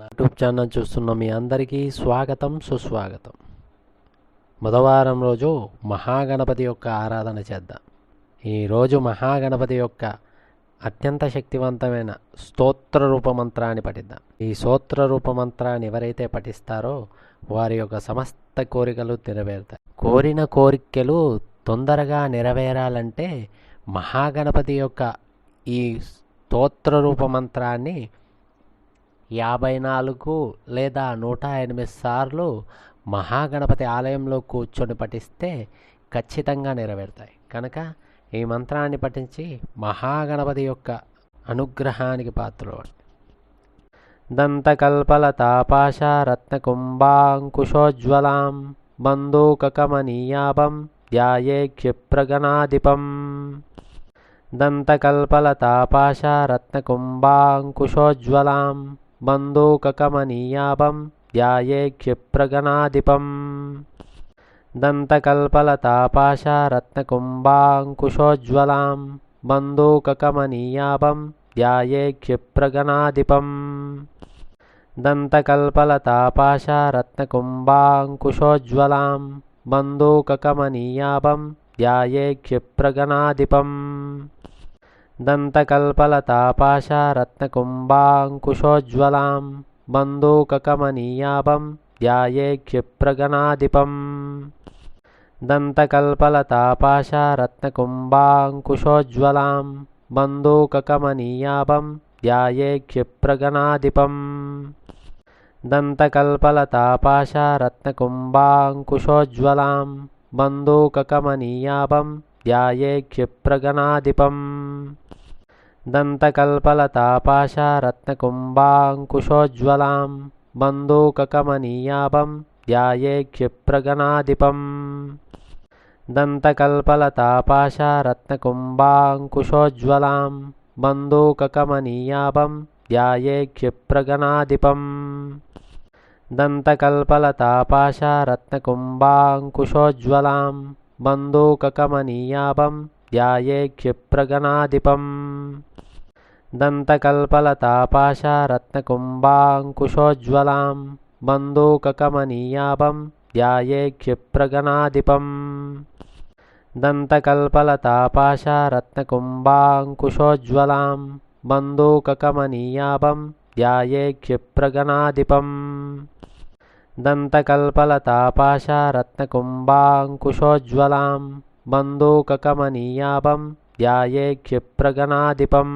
YouTube channel చూస్తున్న మీ అందరికీ స్వాగతం సుస్వాగతం. బుధవారం రోజు మహాగణపతి యొక్క ఆరాధన చేద్దాం. ఈరోజు మహాగణపతి యొక్క అత్యంత శక్తివంతమైన స్తోత్ర రూప మంత్రాన్ని పఠిద్దాం. ఈ స్తోత్ర రూప మంత్రాన్ని ఎవరైతే పఠిస్తారో వారి యొక్క సమస్త కోరికలు నెరవేరుతాయి. కోరిన కోరికలు తొందరగా నెరవేరాలంటే మహాగణపతి యొక్క ఈ స్తోత్ర రూప మంత్రాన్ని యాభై నాలుగు లేదా నూట ఎనిమిది సార్లు మహాగణపతి ఆలయంలో కూర్చొని పఠిస్తే ఖచ్చితంగా నెరవేరుతాయి. కనుక ఈ మంత్రాన్ని పఠించి మహాగణపతి యొక్క అనుగ్రహానికి పాత్రలు దంతకల్పలతాపాశ రత్నకుంభాంకుశోజ్వలాం బంధూకకమనీయాభం ధ్యాయే క్షిప్రగణాధిపం. దంతకల్పలతాపాశ రత్నకుంభాంకుశోజ్వలాం ధ్యాయే క్షిప్రగణాధిపం దంతకల్పలతాపాశారత్నకుంభాంకుశోజ్వలాం రత్నకుంభాంకుశోజ్వలాం ధ్యాయే క్షిప్రగణాధిపం దంతకల్పలతాపాశారత్నకుంభాంకుశోజ్వలాం రత్నకుంభాంకుశోజ్వలాం ధ్యాయే క్షిప్రగణాధిపం దంతకల్పలతాపాశ రత్నకుంభాంకుశోజ్వలాం బంధూకకమనీయాభం ధ్యాయే క్షిప్రగణాధిపం దంతకల్పలతాపాశ రత్నకుంభాంకుశోజ్వలాం బంధూకకమనీయాభం ధ్యాయే క్షిప్రగణాధిపం దంతకల్పలతాపాశ రత్నకుంభాంకుశోజ్వలాం दन्तकल्पलतापाशारत्नकुम्भाङ्कुशोज्ज्वलां बन्दूककमनीयापं ध्याये क्षिप्रगणाधिपम्। दन्तकल्पलतापाशारत्नकुम्भाङ्कुशोज्ज्वलां बन्दूककमनीयापं ध्याये क्षिप्रगणाधिपम्। दन्तकल्पलतापाशारत्नकुम्भाङ्कुशोज्ज्वलां बन्दूककमनीयापं ध्याये क्षिप्रगणाधिपम्। दन्तकल्पलतापाशरत्नकुम्भाङ्कुशोज्ज्वलां बन्दूककमनीयापं ध्याये क्षिप्रगणाधिपम्। दन्तकल्पलतापाशरत्नकुम्भाङ्कुशोज्ज्वलां बन्दूककमनीयापं ध्याये क्षिप्रगणाधिपम्। दन्तकल्पलतापाशरत्नकुम्भाङ्कुशोज्ज्वलां बन्दूककमनीयापं ధ్యాయే క్షిప్రగణాధిపం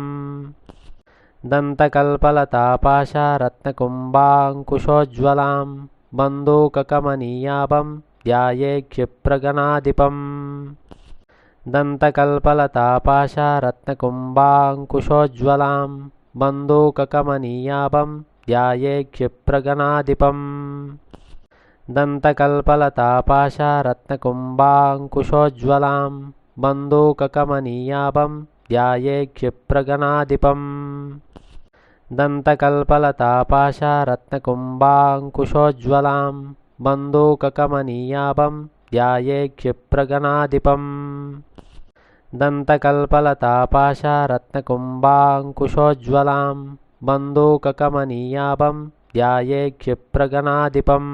దంతకల్పలతాపాశారత్నకుంభాంకుశోజ్వలాం రత్నకుంభాంకుశోజ్వలాం ధ్యాయే క్షిప్రగణాధిపం దంతకల్పలతాపాశారత్నకుంభాంకుశోజ్వలాం రత్నకుంభాంకుశోజ్వలాం ధ్యాయే క్షిప్రగణాధిపం దంతకల్పలతాపాశారత్నకుంభాంకుశోజ్వలాం రత్నకుంభాంకుశోజ్వలాం ధ్యాయే క్షిప్రగణాధిపం దంతకల్పలతాపాశారత్నకుంభాంకుశోజ్వలాం రత్నకుంభాంకుశోజ్వలాం ధ్యాయే క్షిప్రగణాధిపం దంతకల్పలతాపాశారత్నకుంభాంకుశోజ్వలాం రత్నకుంభాంకుశోజ్వలాం ధ్యాయే క్షిప్రగణాధిపం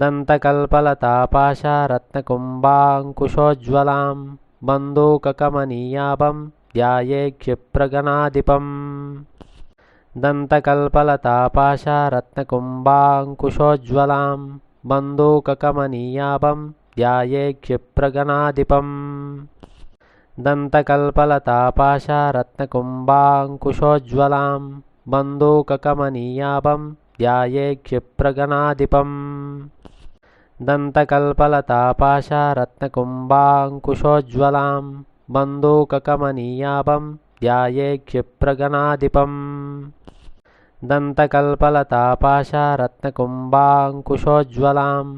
दन्तकल्पलतापाशरत्नकुम्भाङ्कुशोज्ज्वलां बन्दूककमनीयापं ध्याये क्षिप्रगणाधिपम्। दन्तकल्पलतापाशरत्नकुम्भाङ्कुशोज्ज्वलां बन्दूककमनीयापं ध्याये क्षिप्रगणाधिपम्। दन्तकल्पलतापाशरत्नकुम्भाङ्कुशोज्ज्वलां बन्दूककमनीयापं దంతకల్పలతాపాశ రత్నకుంభాంకుశోజ్వలాం బంధూకకమనీయాభం ధ్యాయే క్షిప్రగణాధిపం దంతకల్పలతాపాశ రత్నకుంభాంకుశోజ్వలాం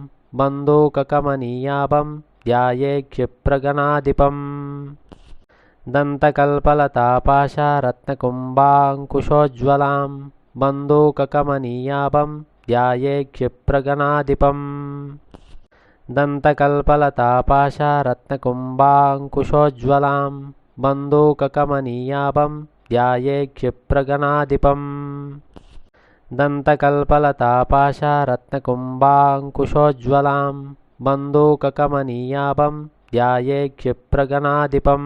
బంధూకకమనీయాభం ధ్యాయే క్షిప్రగణాధిపం దంతకల్పలతాపాశ రత్నకుంభాంకుశోజ్వలాం ధ్యాయే క్షిప్రగణాధిపం దంతకల్పలతాపాశారత్నకుంభాంకుశోజ్వలాం రత్నకుంభాంకుశోజ్వలాం ధ్యాయే క్షిప్రగణాధిపం దంతకల్పలతాపాశారత్నకుంభాంకుశోజ్వలాం రత్నకుంభాంకుశోజ్వలాం ధ్యాయే క్షిప్రగణాధిపం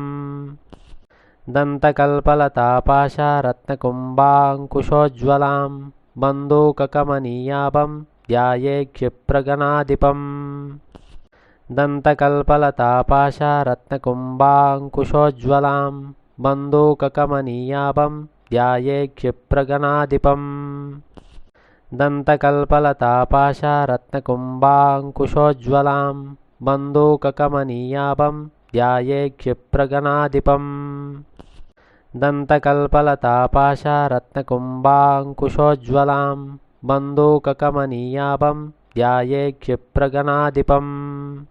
दन्तकल्पलतापाशारत्नकुम्बाङ्कुशोज्ज्वलां बन्दूककमनीयाभं ध्याये क्षिप्रगणाधिपम् दन्तकल्पलतापाशारत्नकुम्बाङ्कुशोज्ज्वलां बन्दूककमनीयाभं ध्याये क्षिप्रगणाधिपम् दन्तकल्पलतापाशारत्नकुम्बाङ्कुशोज्ज्वलां बन्दूककमनीयाभं ध्याये क्षिप्रगणाधिपम् दन्तकल्पलतापाशारत्नकुम्भाङ्कुशोज्ज्वलां बन्दूककमनीयापं ध्याये क्षिप्रगणाधिपम्।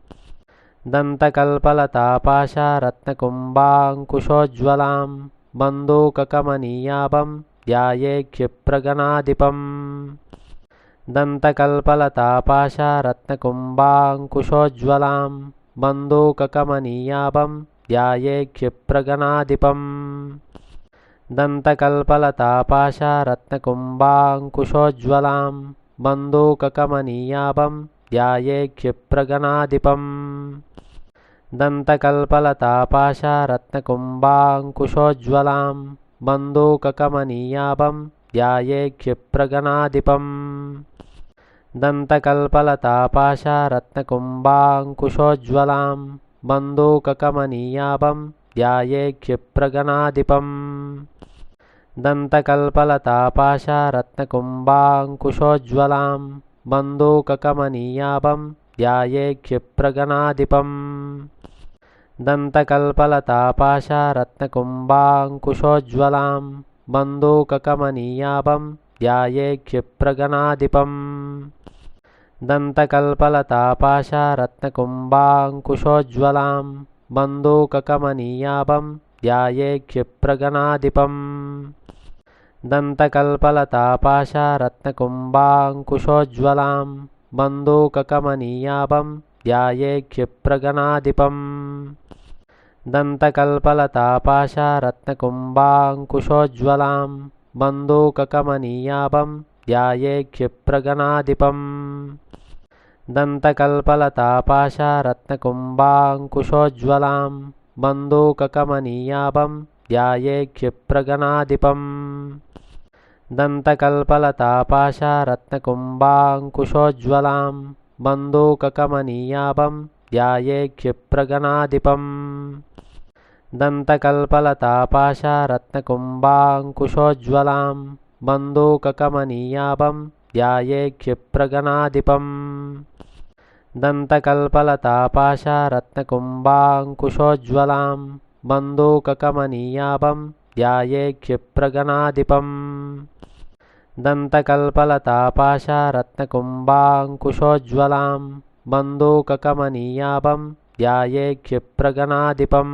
दन्तकल्पलतापाशारत्नकुम्भाङ्कुशोज्ज्वलां बन्दूककमनीयापं ध्याये क्षिप्रगणाधिपम्। दन्तकल्पलतापाशारत्नकुम्भाङ्कुशोज्ज्वलां बन्दूककमनीयापं ధ్యాయే క్షిప్రగణాధిపం దంతకల్పలతాపాశారత్నకుంభాంకుశోజ్వలాం బంధూకమనీయాభం ధ్యాయే క్షిప్రగణాధిపం దంతకల్పలతాపాశారత్నకుంభాంకుశోజ్వలాం బంధూకమనీయాభం ధ్యాయే క్షిప్రగణాధిపం దంతకల్పలతాపాశారత్నకుంభాంకుశోజ్వలాం బంధోకమనీయాభం ధ్యాయే క్షిప్రగణాధిపం దంతకల్పలతాపాశారత్నకుంభాంకుశోజ్వలాం బంధోకమనీయాభం ధ్యాయే క్షిప్రగణాధిపం దంతకల్పలతాపాశారత్నకుంభాంకుశోజ్వలాం బంధోకమనీయాభం ధ్యాయే క్షిప్రగణాధిపం दन्तकल्पलतापाशारत्नकुम्बाङ्कुशोज्ज्वलां बन्दूककमनीयाभं ध्याये क्षिप्रगणाधिपम्। दन्तकल्पलतापाशारत्नकुम्बाङ्कुशोज्ज्वलां बन्दूककमनीयाभं ध्याये क्षिप्रगणाधिपम्। दन्तकल्पलतापाशारत्नकुम्बाङ्कुशोज्ज्वलां बन्दूककमनीयाभं ధ్యాయే క్షిప్రగణాధిపం దంతకల్పలతాపాశారత్నకుంభాంకుశోజ్వలాం బంధూకమనీయాభం ధ్యాయే క్షిప్రగణాధిపం దంతకల్పలతాపాశారత్నకుంభాంకుశోజ్వలాం బంధూకమనీయాభం ధ్యాయే క్షిప్రగణాధిపం దంతకల్పలతాపాశారత్నకుంభాంకుశోజ్వలాం బంధోకమనీయాపం ధ్యాయే క్షిప్రగణాధిపం దంతకల్పలతాపాశారత్నకుంభాంకుశోజ్వలాం బంధోకమనీయాపం ధ్యాయే క్షిప్రగణాధిపం దంతకల్పలతాపాశారత్నకుంభాంకుశోజ్వలాం బంధోకమనీయాపం ధ్యాయే క్షిప్రగణాధిపం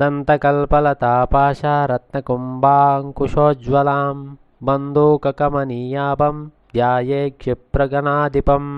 दन्तकल्पलतापाशारत्नकुम्भाङ्कुशोज्ज्वलां बन्दूककमनीयापं ध्याये क्षिप्रगणाधिपम्